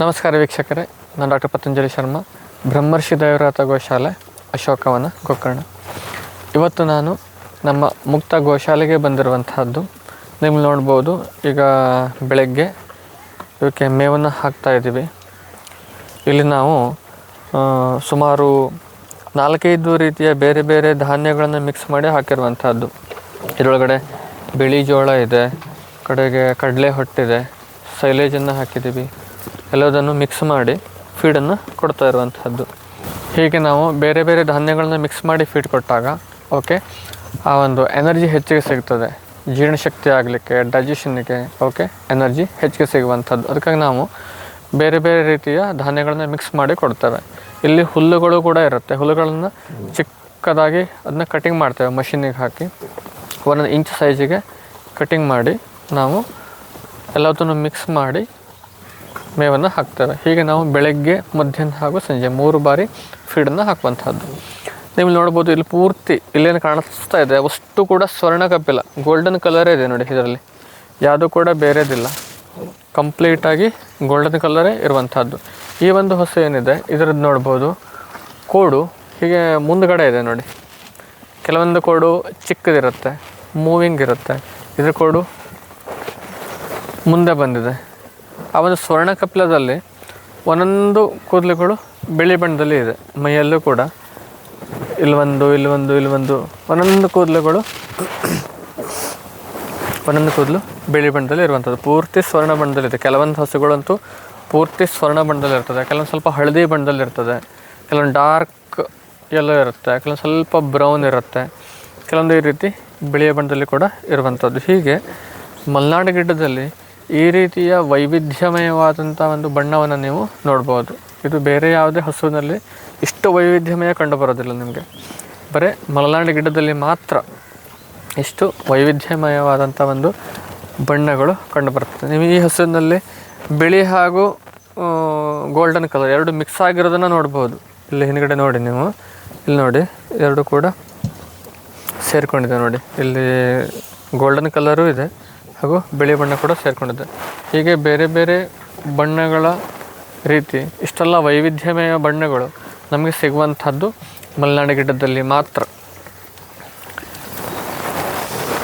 ನಮಸ್ಕಾರ ವೀಕ್ಷಕರೇ, ನಾನು ಡಾಕ್ಟರ್ ಪತಂಜಲಿ ಶರ್ಮಾ, ಬ್ರಹ್ಮರ್ಷಿ ದೇವರಾತ ಗೋಶಾಲೆ, ಅಶೋಕವನ ಗೋಕರ್ಣ. ಇವತ್ತು ನಾನು ನಮ್ಮ ಮುಕ್ತ ಗೋಶಾಲೆಗೆ ಬಂದಿರುವಂತಹದ್ದು. ನಿಮ್ಗೆ ನೋಡ್ಬೋದು, ಈಗ ಬೆಳಗ್ಗೆ ಇವಕ್ಕೆ ಮೇವನ್ನು ಹಾಕ್ತಾ ಇದ್ದೀವಿ. ಇಲ್ಲಿ ನಾವು ಸುಮಾರು ನಾಲ್ಕೈದು ರೀತಿಯ ಬೇರೆ ಬೇರೆ ಧಾನ್ಯಗಳನ್ನು ಮಿಕ್ಸ್ ಮಾಡಿ ಹಾಕಿರುವಂಥದ್ದು ಇದರೊಳಗಡೆ ಬಿಳಿ ಜೋಳ ಇದೆ, ಕಡೆಗೆ ಕಡಲೆ ಹೊಟ್ಟಿದೆ ಸೈಲೇಜನ್ನು ಹಾಕಿದ್ದೀವಿ. ಎಲ್ಲದನ್ನು ಮಿಕ್ಸ್ ಮಾಡಿ ಫೀಡನ್ನು ಕೊಡ್ತಾ ಇರುವಂಥದ್ದು ಹೀಗೆ ನಾವು ಬೇರೆ ಬೇರೆ ಧಾನ್ಯಗಳನ್ನ ಮಿಕ್ಸ್ ಮಾಡಿ ಫೀಡ್ ಕೊಟ್ಟಾಗ ಓಕೆ ಆ ಒಂದು ಎನರ್ಜಿ ಹೆಚ್ಚಿಗೆ ಸಿಗ್ತದೆ. ಜೀರ್ಣಶಕ್ತಿ ಆಗಲಿಕ್ಕೆ ಡೈಜೆಷನ್ಗೆ ಓಕೆ ಎನರ್ಜಿ ಹೆಚ್ಚಿಗೆ ಸಿಗುವಂಥದ್ದು ಅದಕ್ಕಾಗಿ ನಾವು ಬೇರೆ ಬೇರೆ ರೀತಿಯ ಧಾನ್ಯಗಳನ್ನ ಮಿಕ್ಸ್ ಮಾಡಿ ಕೊಡ್ತೇವೆ. ಇಲ್ಲಿ ಹುಲ್ಲುಗಳು ಕೂಡ ಇರುತ್ತೆ. ಹುಲ್ಲುಗಳನ್ನು ಚಿಕ್ಕದಾಗಿ ಅದನ್ನ ಕಟಿಂಗ್ ಮಾಡ್ತೇವೆ. ಮಷಿನಿಗೆ ಹಾಕಿ ಒಂದೊಂದು ಇಂಚ್ ಸೈಜಿಗೆ ಕಟಿಂಗ್ ಮಾಡಿ ನಾವು ಎಲ್ಲದನ್ನು ಮಿಕ್ಸ್ ಮಾಡಿ ಮೇವನ್ನು ಹಾಕ್ತೇವೆ ಹೀಗೆ ನಾವು ಬೆಳಗ್ಗೆ, ಮಧ್ಯಾಹ್ನ ಹಾಗೂ ಸಂಜೆ ಮೂರು ಬಾರಿ ಫೀಡನ್ನು ಹಾಕುವಂಥದ್ದು ನೀವು ನೋಡ್ಬೋದು ಇಲ್ಲಿ ಪೂರ್ತಿ ಇಲ್ಲೇನು ಕಾಣಿಸ್ತಾ ಇದೆ. ಅಷ್ಟು ಕೂಡ ಸ್ವರ್ಣ ಕಪ್ಪಿಲ್ಲ ಗೋಲ್ಡನ್ ಕಲರೇ ಇದೆ ನೋಡಿ ಇದರಲ್ಲಿ. ಯಾವುದು ಕೂಡ ಬೇರೆದಿಲ್ಲ. ಕಂಪ್ಲೀಟಾಗಿ ಗೋಲ್ಡನ್ ಕಲರೇ ಇರುವಂಥದ್ದು ಈ ಒಂದು ಹೊಸ ಏನಿದೆ, ಇದರದ್ದು ನೋಡ್ಬೋದು. ಕೋಡು, ಹೀಗೆ ಮುಂದ್ಗಡೆ ಇದೆ ನೋಡಿ. ಕೆಲವೊಂದು ಕೋಡು ಚಿಕ್ಕದಿರುತ್ತೆ ಮೂವಿಂಗ್ ಇರುತ್ತೆ. ಇದ್ರ ಕೋಡು ಮುಂದೆ ಬಂದಿದೆ. ಆ ಒಂದು ಸ್ವರ್ಣ ಕಪಿಲದಲ್ಲಿ ಒಂದೊಂದು ಕೂದಲುಗಳು ಬಿಳಿ ಬಣ್ಣದಲ್ಲಿ ಇದೆ. ಮೈಯಲ್ಲೂ ಕೂಡ. ಇಲ್ಲೊಂದು ಇಲ್ಲೊಂದು ಇಲ್ಲೊಂದು ಒಂದೊಂದು ಕೂದಲುಗಳು ಒಂದೊಂದು ಕೂದಲು ಬಿಳಿ ಬಣ್ಣದಲ್ಲಿ ಇರುವಂಥದ್ದು. ಪೂರ್ತಿ ಸ್ವರ್ಣ ಬಣ್ಣದಲ್ಲಿದೆ ಕೆಲವೊಂದು ಹಸುಗಳಂತೂ ಪೂರ್ತಿ ಸ್ವರ್ಣ ಬಣ್ಣದಲ್ಲಿ ಇರ್ತದೆ. ಕೆಲವೊಂದು ಸ್ವಲ್ಪ ಹಳದಿ ಬಣ್ಣದಲ್ಲಿ ಇರ್ತದೆ. ಕೆಲವೊಂದು ಡಾರ್ಕ್ ಎಲ್ಲೋ ಇರುತ್ತೆ. ಕೆಲವೊಂದು ಸ್ವಲ್ಪ ಬ್ರೌನ್ ಇರುತ್ತೆ. ಕೆಲವೊಂದು ಈ ರೀತಿ ಬಿಳಿಯ ಬಣ್ಣದಲ್ಲಿ ಕೂಡ ಇರುವಂಥದ್ದು. ಹೀಗೆ ಮಲೆನಾಡು ಗಿಡ್ಡದಲ್ಲಿ ಈ ರೀತಿಯ ವೈವಿಧ್ಯಮಯವಾದಂಥ ಒಂದು ಬಣ್ಣವನ್ನು ನೀವು ನೋಡ್ಬೋದು. ಇದು ಬೇರೆ ಯಾವುದೇ ಹಸುವಿನಲ್ಲಿ ಇಷ್ಟು ವೈವಿಧ್ಯಮಯ ಕಂಡು ಬರೋದಿಲ್ಲ ನಿಮಗೆ. ಬರೀ ಮಲೆನಾಡು ಗಿಡದಲ್ಲಿ ಮಾತ್ರ ಇಷ್ಟು ವೈವಿಧ್ಯಮಯವಾದಂಥ ಒಂದು ಬಣ್ಣಗಳು ಕಂಡುಬರ್ತದೆ ನೀವು ಈ ಹಸುವಿನಲ್ಲಿ ಬಿಳಿ ಹಾಗೂ ಗೋಲ್ಡನ್ ಕಲರ್ ಎರಡು ಮಿಕ್ಸ್ ಆಗಿರೋದನ್ನು ನೋಡ್ಬೋದು. ಇಲ್ಲಿ ಹಿಂದ್ಗಡೆ ನೋಡಿ ನೀವು. ಇಲ್ಲಿ ನೋಡಿ, ಎರಡು ಕೂಡ ಸೇರಿಕೊಂಡಿದೆ ನೋಡಿ. ಇಲ್ಲಿ ಗೋಲ್ಡನ್ ಕಲರು ಇದೆ. ಹಾಗೂ ಬಿಳಿ ಬಣ್ಣ ಕೂಡ ಸೇರಿಕೊಂಡಿದೆ. ಹೀಗೆ ಬೇರೆ ಬೇರೆ ಬಣ್ಣಗಳ ರೀತಿ, ಇಷ್ಟೆಲ್ಲ ವೈವಿಧ್ಯಮಯ ಬಣ್ಣಗಳು ನಮಗೆ ಸಿಗುವಂಥದ್ದು ಮಲೆನಾಡು ಗಿಡದಲ್ಲಿ ಮಾತ್ರ.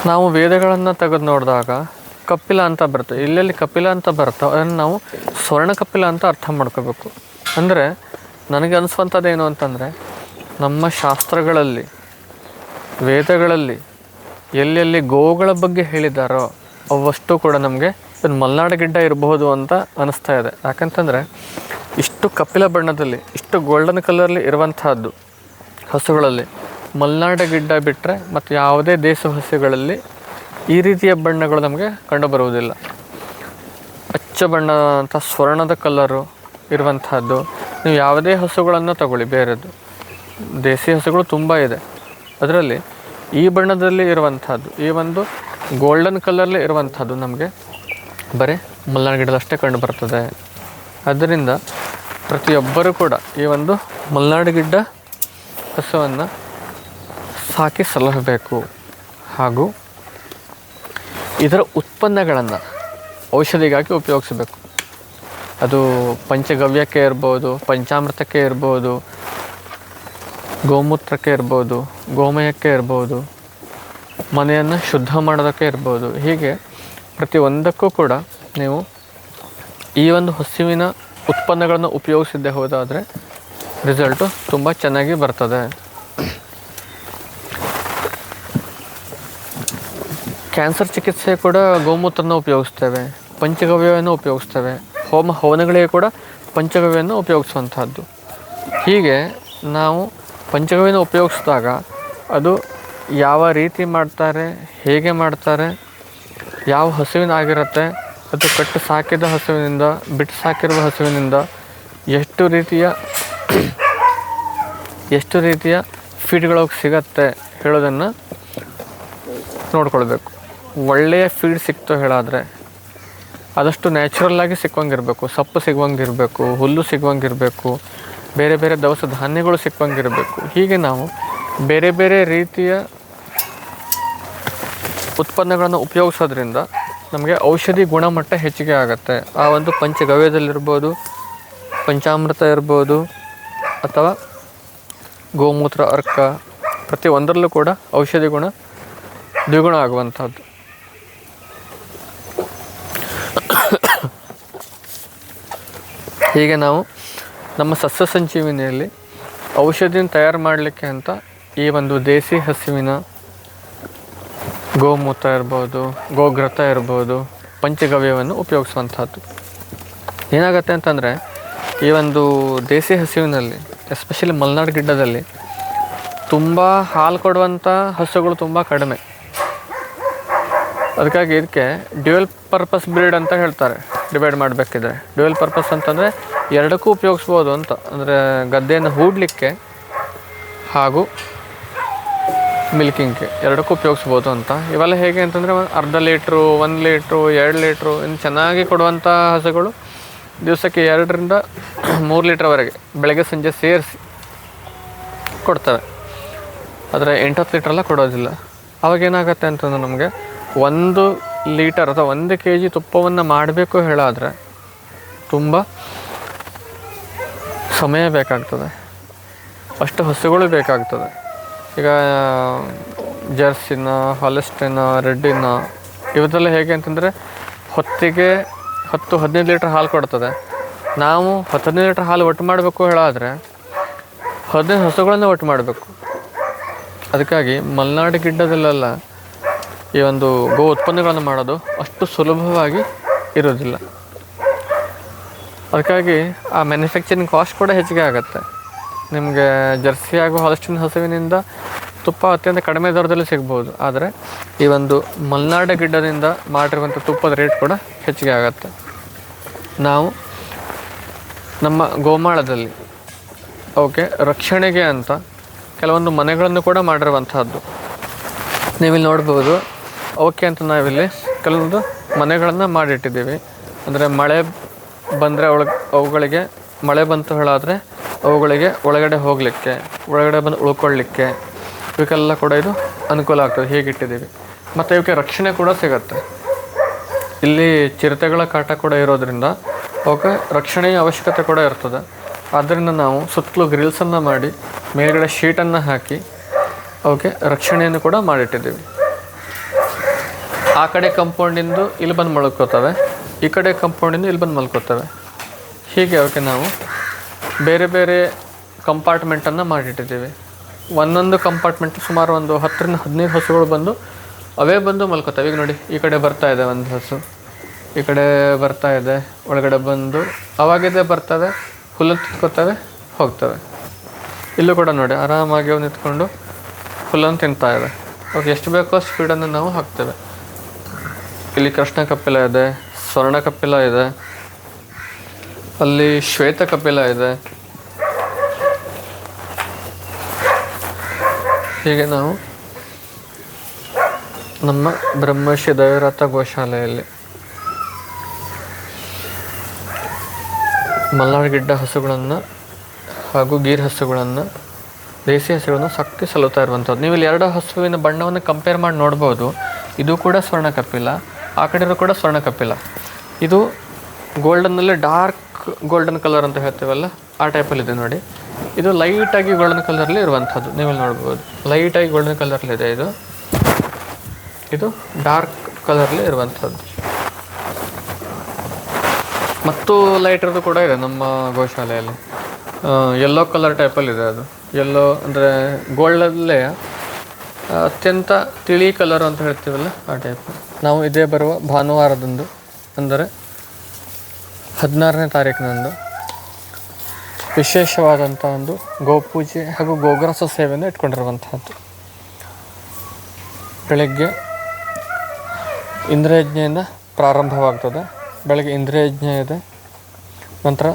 ನಾವು ವೇದಗಳನ್ನು ತೆಗೆದು ನೋಡಿದಾಗ ಕಪಿಲ ಅಂತ ಬರುತ್ತೆ. ಇಲ್ಲೆಲ್ಲಿ ಕಪಿಲ ಅಂತ ಬರುತ್ತೋ ಅದನ್ನು ನಾವು ಸ್ವರ್ಣ ಕಪಿಲ ಅಂತ ಅರ್ಥ ಮಾಡ್ಕೋಬೇಕು. ಅಂದರೆ ನನಗೆ ಅನಿಸುವಂಥದ್ದು ಏನು ಅಂತಂದರೆ, ನಮ್ಮ ಶಾಸ್ತ್ರಗಳಲ್ಲಿ, ವೇದಗಳಲ್ಲಿ ಎಲ್ಲೆಲ್ಲಿ ಗೋಗಳ ಬಗ್ಗೆ ಹೇಳಿದ್ದಾರೋ ಅವಷ್ಟು ಕೂಡ ನಮಗೆ ಒಂದು ಮಲೆನಾಡು ಗಿಡ್ಡ ಇರಬಹುದು ಅಂತ ಅನಿಸ್ತಾ ಇದೆ. ಯಾಕಂತಂದರೆ ಇಷ್ಟು ಕಪಿಲ ಬಣ್ಣದಲ್ಲಿ, ಇಷ್ಟು ಗೋಲ್ಡನ್ ಕಲರಲ್ಲಿ ಇರುವಂತಹದ್ದು ಹಸುಗಳಲ್ಲಿ ಮಲೆನಾಡು ಗಿಡ್ಡ ಬಿಟ್ಟರೆ ಮತ್ತು ಯಾವುದೇ ದೇಶ ಹಸುಗಳಲ್ಲಿ ಈ ರೀತಿಯ ಬಣ್ಣಗಳು ನಮಗೆ ಕಂಡುಬರುವುದಿಲ್ಲ. ಅಚ್ಚ ಬಣ್ಣ ಅಂತ ಸ್ವರ್ಣದ ಕಲರು ಇರುವಂತಹದ್ದು, ನೀವು ಯಾವುದೇ ಹಸುಗಳನ್ನು ತಗೊಳ್ಳಿ, ಬೇರೆದು. ದೇಸಿ ಹಸುಗಳು ತುಂಬ ಇದೆ. ಅದರಲ್ಲಿ ಈ ಬಣ್ಣದಲ್ಲಿ ಇರುವಂಥದ್ದು ಈ ಒಂದು ಗೋಲ್ಡನ್ ಕಲರ್ಲಿ ಇರುವಂಥದ್ದು ನಮಗೆ. ಬರೀ ಮುಲ್ಲನ ಗಿಡದಷ್ಟೇ ಕಂಡು ಬರ್ತದೆ. ಅದರಿಂದ ಪ್ರತಿಯೊಬ್ಬರೂ ಕೂಡ ಈ ಒಂದು ಮಲ್ನಾಡು ಗಿಡ್ಡ ಹಸುವನ್ನು ಸಾಕಿ ಸಲಹಬೇಕು. ಹಾಗೂ ಇದರ ಉತ್ಪನ್ನಗಳನ್ನು ಔಷಧಿಗಾಗಿ ಉಪಯೋಗಿಸಬೇಕು. ಅದು ಪಂಚಗವ್ಯಕ್ಕೆ ಇರ್ಬೋದು, ಪಂಚಾಮೃತಕ್ಕೆ ಇರ್ಬೋದು, ಗೋಮೂತ್ರಕ್ಕೆ ಇರ್ಬೋದು, ಗೋಮಯಕ್ಕೆ ಇರ್ಬೋದು ಮನೆಯನ್ನು ಶುದ್ಧ ಮಾಡೋದಕ್ಕೆ ಇರ್ಬೋದು. ಹೀಗೆ ಪ್ರತಿಯೊಂದಕ್ಕೂ ಕೂಡ ನೀವು ಈ ಒಂದು ಹಸುವಿನ ಉತ್ಪನ್ನಗಳನ್ನು ಉಪಯೋಗಿಸಿದ್ದೇ ಹೋದಾದರೆ ರಿಸಲ್ಟು ತುಂಬ ಚೆನ್ನಾಗಿ ಬರ್ತದೆ. ಕ್ಯಾನ್ಸರ್ ಚಿಕಿತ್ಸೆ ಕೂಡ ಗೋಮೂತ್ರನ ಉಪಯೋಗಿಸ್ತೇವೆ, ಪಂಚಗವ್ಯವನ್ನು ಉಪಯೋಗಿಸ್ತೇವೆ, ಹೋಮ ಹವನಗಳಿಗೆ ಕೂಡ ಪಂಚಗವ್ಯವನ್ನು ಉಪಯೋಗಿಸುವಂಥದ್ದು ಹೀಗೆ ನಾವು ಪಂಚಗವ್ಯನ ಉಪಯೋಗಿಸಿದಾಗ ಅದು ಯಾವ ರೀತಿ ಮಾಡ್ತಾರೆ, ಹೇಗೆ ಮಾಡ್ತಾರೆ, ಯಾವ ಹಸುವಿನಾಗಿರುತ್ತೆ ಅದು ಕಟ್ಟು ಸಾಕಿದ ಹಸುವಿನಿಂದ, ಬಿಟ್ಟು ಸಾಕಿರುವ ಹಸುವಿನಿಂದ ಎಷ್ಟು ರೀತಿಯ ಎಷ್ಟು ರೀತಿಯ ಫೀಡ್ಗಳು ಸಿಗತ್ತೆ ಹೇಳೋದನ್ನು ನೋಡ್ಕೊಳ್ಬೇಕು. ಒಳ್ಳೆಯ ಫೀಡ್ ಸಿಕ್ತು ಹೇಳಾದರೆ ಆದಷ್ಟು ನ್ಯಾಚುರಲ್ಲಾಗಿ ಸಿಕ್ಕಂಗಿರಬೇಕು ಸೊಪ್ಪು ಸಿಗುವಂಗಿರಬೇಕು, ಹುಲ್ಲು ಸಿಗುವಂಗಿರಬೇಕು, ಬೇರೆ ಬೇರೆ ದವಸ ಧಾನ್ಯಗಳು ಸಿಕ್ಕಂಗಿರಬೇಕು ಹೀಗೆ ನಾವು ಬೇರೆ ಬೇರೆ ರೀತಿಯ ಉತ್ಪನ್ನಗಳನ್ನು ಉಪಯೋಗಿಸೋದ್ರಿಂದ ನಮಗೆ ಔಷಧಿ ಗುಣಮಟ್ಟ ಹೆಚ್ಚಿಗೆ ಆಗುತ್ತೆ. ಆ ಒಂದು ಪಂಚಗವ್ಯದಲ್ಲಿರ್ಬೋದು, ಪಂಚಾಮೃತ ಇರ್ಬೋದು, ಅಥವಾ ಗೋಮೂತ್ರ, ಅರ್ಕ, ಪ್ರತಿ ಒಂದರಲ್ಲೂ ಕೂಡ ಔಷಧಿ ಗುಣ ದ್ವಿಗುಣ ಆಗುವಂಥದ್ದು. ಹೀಗೆ ನಾವು ನಮ್ಮ ಸಸ್ಯ ಸಂಜೀವಿನಿಯಲ್ಲಿ ಔಷಧಿನ ತಯಾರು ಮಾಡಲಿಕ್ಕೆ ಅಂತ ಈ ಒಂದು ದೇಸಿ ಹಸುವಿನ ಗೋಮೂತ್ರ ಇರ್ಬೋದು, ಗೋಗ್ರತ ಇರ್ಬೋದು, ಪಂಚಗವ್ಯವನ್ನು ಉಪಯೋಗಿಸುವಂಥದ್ದು. ಏನಾಗುತ್ತೆ ಅಂತಂದರೆ, ಈ ಒಂದು ದೇಸಿ ಹಸುವಿನಲ್ಲಿ ಎಸ್ಪೆಷಲಿ ಮಲೆನಾಡು ಗಿಡ್ಡದಲ್ಲಿ, ತುಂಬ ಹಾಲು ಕೊಡುವಂಥ ಹಸುಗಳು ತುಂಬ ಕಡಿಮೆ. ಅದಕ್ಕಾಗಿ ಇದಕ್ಕೆ ಡ್ಯುಯಲ್ ಪರ್ಪಸ್ ಬ್ರೀಡ್ ಅಂತ ಹೇಳ್ತಾರೆ, ಡಿವೈಡ್ ಮಾಡಬೇಕಿದ್ರೆ. ಡ್ಯುಯಲ್ ಪರ್ಪಸ್ ಅಂತಂದರೆ ಎರಡಕ್ಕೂ ಉಪಯೋಗಿಸ್ಬೋದು ಅಂತ, ಅಂದರೆ ಗದ್ದೆಯನ್ನು ಹೂಡಲಿಕ್ಕೆ ಹಾಗೂ ಮಿಲ್ಕಿಂಗ್ಗೆ ಎರಡಕ್ಕೂ ಉಪಯೋಗಿಸ್ಬೋದು ಅಂತ. ಇವೆಲ್ಲ ಹೇಗೆ ಅಂತಂದರೆ ಅರ್ಧ ಲೀಟ್ರು, ಒಂದು ಲೀಟ್ರು, ಎರಡು ಲೀಟ್ರು, ಇನ್ನು ಚೆನ್ನಾಗಿ ಕೊಡುವಂಥ ಹಸುಗಳು ದಿವಸಕ್ಕೆ ಎರಡರಿಂದ ಮೂರು ಲೀಟ್ರ್ವರೆಗೆ ಬೆಳಗ್ಗೆ ಸಂಜೆ ಸೇರಿಸಿ ಕೊಡ್ತವೆ. ಆದರೆ ಎಂಟತ್ತು ಲೀಟ್ರೆಲ್ಲ ಕೊಡೋದಿಲ್ಲ. ಅವಾಗ ಏನಾಗುತ್ತೆ ಅಂತಂದ್ರೆ ನಮಗೆ ಒಂದು ಲೀಟರ್ ಅಥವಾ ಒಂದು ಕೆ ಜಿ ತುಪ್ಪವನ್ನು ಮಾಡಬೇಕು ಹೇಳಾದರೆ ತುಂಬ ಸಮಯ ಬೇಕಾಗ್ತದೆ. ಅಷ್ಟು ಹಸುಗಳು ಬೇಕಾಗ್ತದೆ ಈಗ ಜರ್ಸಿನ, ಹಾಲೆಸ್ಟಿನ, ರೆಡ್ಡಿನ, ಇವತ್ತೆಲ್ಲ ಹೇಗೆ ಅಂತಂದರೆ ಹೊತ್ತಿಗೆ ಹತ್ತು ಹದಿನೈದು ಲೀಟ್ರ್ ಹಾಲು ಕೊಡ್ತದೆ. ನಾವು ಹತ್ತು ಹದಿನೈದು ಲೀಟ್ರ್ ಹಾಲು ಒಟ್ಟು ಮಾಡಬೇಕು ಹೇಳಾದರೆ ಹದಿನೈದು ಹಸುಗಳನ್ನು ಒಟ್ಟು ಮಾಡಬೇಕು. ಅದಕ್ಕಾಗಿ ಮಲೆನಾಡು ಗಿಡ್ಡದಲ್ಲೆಲ್ಲ ಈ ಒಂದು ಗೋ ಉತ್ಪನ್ನಗಳನ್ನು ಮಾಡೋದು ಅಷ್ಟು ಸುಲಭವಾಗಿ ಇರೋದಿಲ್ಲ. ಅದಕ್ಕಾಗಿ ಆ ಮ್ಯಾನುಫ್ಯಾಕ್ಚರಿಂಗ್ ಕಾಸ್ಟ್ ಕೂಡ ಹೆಚ್ಚಿಗೆ ಆಗುತ್ತೆ. ನಿಮಗೆ ಜರ್ಸಿ ಹಾಗೂ ಹಾಲ್ಸ್ಟಿನ್ ಹಸುವಿನಿಂದ ತುಪ್ಪ ಅತ್ಯಂತ ಕಡಿಮೆ ದರದಲ್ಲಿ ಸಿಗ್ಬೋದು. ಆದರೆ ಈ ಒಂದು ಮಲ್ನಾಡ ಗಿಡ್ಡದಿಂದ ಮಾಡಿರುವಂಥ ತುಪ್ಪದ ರೇಟ್ ಕೂಡ ಹೆಚ್ಚಿಗೆ ಆಗುತ್ತೆ. ನಾವು ನಮ್ಮ ಗೋಮಾಳದಲ್ಲಿ ಓಕೆ ರಕ್ಷಣೆಗೆ ಅಂತ ಕೆಲವೊಂದು ಮನೆಗಳನ್ನು ಕೂಡ ಮಾಡಿರುವಂತಹದ್ದು. ನೀವಿಲ್ಲಿ ನೋಡ್ಬೋದು ಓಕೆ ಅಂತ ನಾವಿಲ್ಲಿ ಕೆಲವೊಂದು ಮನೆಗಳನ್ನು ಮಾಡಿಟ್ಟಿದ್ದೀವಿ. ಅಂದರೆ ಮಳೆ ಬಂದರೆ ಅವಳ ಅವುಗಳಿಗೆ ಮಳೆ ಬಂತು ಹೇಳಾದರೆ ಅವುಗಳಿಗೆ ಒಳಗಡೆ ಹೋಗಲಿಕ್ಕೆ, ಒಳಗಡೆ ಬಂದು ಉಳ್ಕೊಳ್ಳಿಕ್ಕೆ ಇವಕ್ಕೆಲ್ಲ ಕೂಡ ಇದು ಅನುಕೂಲ ಆಗ್ತದೆ ಹೇಗಿಟ್ಟಿದ್ದೀವಿ ಮತ್ತು ಇವಕ್ಕೆ ರಕ್ಷಣೆ ಕೂಡ ಸಿಗುತ್ತೆ. ಇಲ್ಲಿ ಚಿರತೆಗಳ ಕಾಟ ಕೂಡ ಇರೋದರಿಂದ ಅವಕ್ಕೆ ರಕ್ಷಣೆಯ ಅವಶ್ಯಕತೆ ಕೂಡ ಇರ್ತದೆ. ಆದ್ದರಿಂದ ನಾವು ಸುತ್ತಲೂ ಗ್ರಿಲ್ಸನ್ನು ಮಾಡಿ, ಮೇಲುಗಡೆ ಶೀಟನ್ನು ಹಾಕಿ ಅವಕ್ಕೆ ರಕ್ಷಣೆಯನ್ನು ಕೂಡ ಮಾಡಿಟ್ಟಿದ್ದೀವಿ. ಆ ಕಡೆ ಕಂಪೌಂಡಿಂದು ಇಲ್ಲಿ ಬಂದು ಮಲ್ಕೋತವೆ, ಈ ಕಡೆ ಕಂಪೌಂಡಿಂದು ಇಲ್ಲಿ ಬಂದು ಮಲ್ಕೋತವೆ. ಹೀಗೆ ಅವಕ್ಕೆ ನಾವು ಬೇರೆ ಬೇರೆ ಕಂಪಾರ್ಟ್ಮೆಂಟನ್ನು ಮಾಡಿಟ್ಟಿದ್ದೀವಿ. ಒಂದೊಂದು ಕಂಪಾರ್ಟ್ಮೆಂಟ್ ಸುಮಾರು ಒಂದು ಹತ್ತರಿಂದ ಹದಿನೈದು ಹಸುಗಳು ಬಂದು ಅವೇ ಬಂದು ಮಲ್ಕೋತವೆ. ಈಗ ನೋಡಿ, ಈ ಕಡೆ ಬರ್ತಾ ಇದೆ ಒಂದು ಹಸು. ಈ ಕಡೆ ಬರ್ತಾ ಇದೆ, ಒಳಗಡೆ ಬಂದು ಅವಾಗಿದೆ ಬರ್ತವೆ, ಹುಲ್ಲು ತಿನ್ಕೋತವೆ, ಹೋಗ್ತವೆ. ಇಲ್ಲೂ ಕೂಡ ನೋಡಿ, ಆರಾಮಾಗಿ ಅವು ನಿಂತ್ಕೊಂಡು ಹುಲ್ಲನ್ನು ತಿಂತಾ ಇದೆ. ಅವ್ರಿಗೆ ಎಷ್ಟು ಬೇಕೋ ಸ್ಪೀಡನ್ನು ನಾವು ಹಾಕ್ತೇವೆ. ಇಲ್ಲಿ ಕೃಷ್ಣ ಕಪಿಲ ಇದೆ, ಸ್ವರ್ಣ ಕಪಿಲ ಇದೆ ಅಲ್ಲಿ ಶ್ವೇತ ಕಪಿಲ ಇದೆ. ಹೀಗೆ ನಾವು ನಮ್ಮ ಬ್ರಹ್ಮಶ್ರೀ ದೈವರಥ ಗೋಶಾಲೆಯಲ್ಲಿ ಮಲ್ನಾಡು ಗಿಡ್ಡ ಹಸುಗಳನ್ನು ಹಾಗೂ ಗೀರ್ ಹಸುಗಳನ್ನು, ದೇಸಿ ಹಸುಗಳನ್ನು ಸಕ್ಕಿ ಸಲ್ಲುತ್ತಾ ಇರುವಂಥದ್ದು. ನೀವು ಇಲ್ಲಿ ಎರಡು ಹಸುವಿನ ಬಣ್ಣವನ್ನು ಕಂಪೇರ್ ಮಾಡಿ ನೋಡ್ಬೋದು. ಇದು ಕೂಡ ಸ್ವರ್ಣ ಕಪಿಲ ಆ ಕಡೆ ಕೂಡ ಸ್ವರ್ಣ ಕಪಿಲ ಇದು ಗೋಲ್ಡನ್ನಲ್ಲಿ ಡಾರ್ಕ್ ಗೋಲ್ಡನ್ ಕಲರ್ ಅಂತ ಹೇಳ್ತೀವಲ್ಲ, ಆ ಟೈಪಲ್ಲಿದೆ ನೋಡಿ. ಇದು ಲೈಟಾಗಿ ಗೋಲ್ಡನ್ ಕಲರಲ್ಲಿ ಇರುವಂಥದ್ದು. ನೀವಲ್ಲಿ ನೋಡ್ಬೋದು. ಲೈಟಾಗಿ ಗೋಲ್ಡನ್ ಕಲರ್ಲಿದೆ ಇದು ಇದು. ಡಾರ್ಕ್ ಕಲರಲ್ಲಿ ಇರುವಂಥದ್ದು. ಮತ್ತು ಲೈಟರ್ದು ಕೂಡ ಇದೆ ನಮ್ಮ ಗೋಶಾಲೆಯಲ್ಲಿ. ಯೆಲ್ಲೋ ಕಲರ್ ಟೈಪಲ್ಲಿದೆ ಅದು. ಯೆಲ್ಲೋ ಅಂದರೆ ಗೋಲ್ಡಲ್ಲೇ ಅತ್ಯಂತ ತಿಳಿ ಕಲರ್ ಅಂತ ಹೇಳ್ತೀವಲ್ಲ, ಆ ಟೈಪ್ ನಾವು ಇದೇ ಬರುವ ಭಾನುವಾರದಂದು, ಅಂದರೆ ಹದಿನಾರನೇ ತಾರೀಕಿನಂದು ವಿಶೇಷವಾದಂಥ ಒಂದು ಗೋಪೂಜೆ ಹಾಗೂ ಗೋಗ್ರಾಸ ಸೇವೆಯನ್ನು ಇಟ್ಕೊಂಡಿರುವಂತಹದ್ದು. ಬೆಳಗ್ಗೆ ಇಂದ್ರಯಜ್ಞೆಯಿಂದ ಪ್ರಾರಂಭವಾಗ್ತದೆ. ಬೆಳಗ್ಗೆ ಇಂದ್ರಯಜ್ಞೆ ಇದೆ. ನಂತರ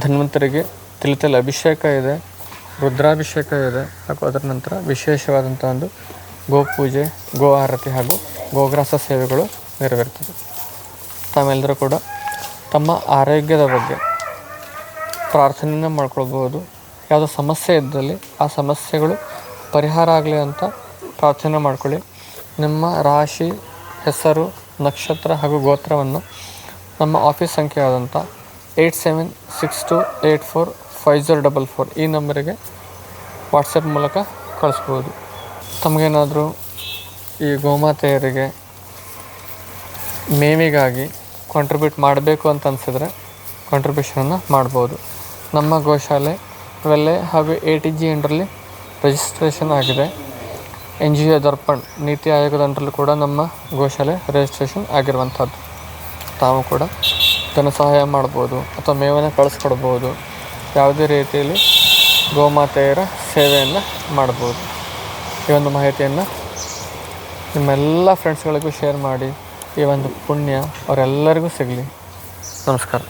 ಧನ್ವಂತರಿಗೆ ತಿಳತಲ್ ಅಭಿಷೇಕ ಇದೆ, ರುದ್ರಾಭಿಷೇಕ ಇದೆ, ಹಾಗೂ ಅದರ ನಂತರ ವಿಶೇಷವಾದಂಥ ಒಂದು ಗೋಪೂಜೆ, ಗೋ ಆರತಿ ಹಾಗೂ ಗೋಗ್ರಾಸ ಸೇವೆಗಳು ನೆರವೇರ್ತದೆ. ತಾವೆಲ್ಲರೂ ಕೂಡ ತಮ್ಮ ಆರೋಗ್ಯದ ಬಗ್ಗೆ ಪ್ರಾರ್ಥನೆಯನ್ನು ಮಾಡ್ಕೊಳ್ಬೋದು ಯಾವುದೋ ಸಮಸ್ಯೆ ಇದ್ದಲ್ಲಿ ಆ ಸಮಸ್ಯೆಗಳು ಪರಿಹಾರ ಆಗಲಿ ಅಂತ ಪ್ರಾರ್ಥನೆ ಮಾಡ್ಕೊಳ್ಳಿ. ನಿಮ್ಮ ರಾಶಿ, ಹೆಸರು, ನಕ್ಷತ್ರ ಹಾಗೂ ಗೋತ್ರವನ್ನು ನಮ್ಮ ಆಫೀಸ್ ಸಂಖ್ಯೆ ಆದಂಥ eight seven six two eight four five zero double four ಈ ನಂಬರಿಗೆ ವಾಟ್ಸಪ್ ಮೂಲಕ ಕಳಿಸ್ಬೋದು. ತಮಗೇನಾದರೂ ಈ ಗೋಮಾತೆಯರಿಗೆ ಮೇವಿಗಾಗಿ ಕಾಂಟ್ರಿಬ್ಯೂಟ್ ಮಾಡಬೇಕು ಅಂತ ಅನಿಸಿದ್ರೆ ಕಾಂಟ್ರಿಬ್ಯೂಷನನ್ನು ಮಾಡ್ಬೋದು. ನಮ್ಮ ಗೋಶಾಲೆ ವೆಲ್ಲೆ ಹಾಗೂ ಎ ಟಿ ಜಿ ಅಂಡರಲ್ಲಿ ರಿಜಿಸ್ಟ್ರೇಷನ್ ಆಗಿದೆ. N G O Darpan, NITI ಆಯೋಗದ ಅಂಡರಲ್ಲೂ ಕೂಡ ನಮ್ಮ ಗೋಶಾಲೆ ರಿಜಿಸ್ಟ್ರೇಷನ್ ಆಗಿರುವಂಥದ್ದು. ತಾವು ಕೂಡ ಧನ ಸಹಾಯ ಮಾಡ್ಬೋದು ಅಥವಾ ಮೇವನ್ನು ಕಳಿಸ್ಕೊಡ್ಬೋದು. ಯಾವುದೇ ರೀತಿಯಲ್ಲಿ ಗೋಮಾತೆಯರ ಸೇವೆಯನ್ನು ಮಾಡ್ಬೋದು. ಈ ಒಂದು ಮಾಹಿತಿಯನ್ನು ನಿಮ್ಮೆಲ್ಲ ಫ್ರೆಂಡ್ಸ್ಗಳಿಗೂ ಶೇರ್ ಮಾಡಿ. ಈ ಒಂದು ಪುಣ್ಯ ಅವರೆಲ್ಲರಿಗೂ ಸಿಗಲಿ. ನಮಸ್ಕಾರ.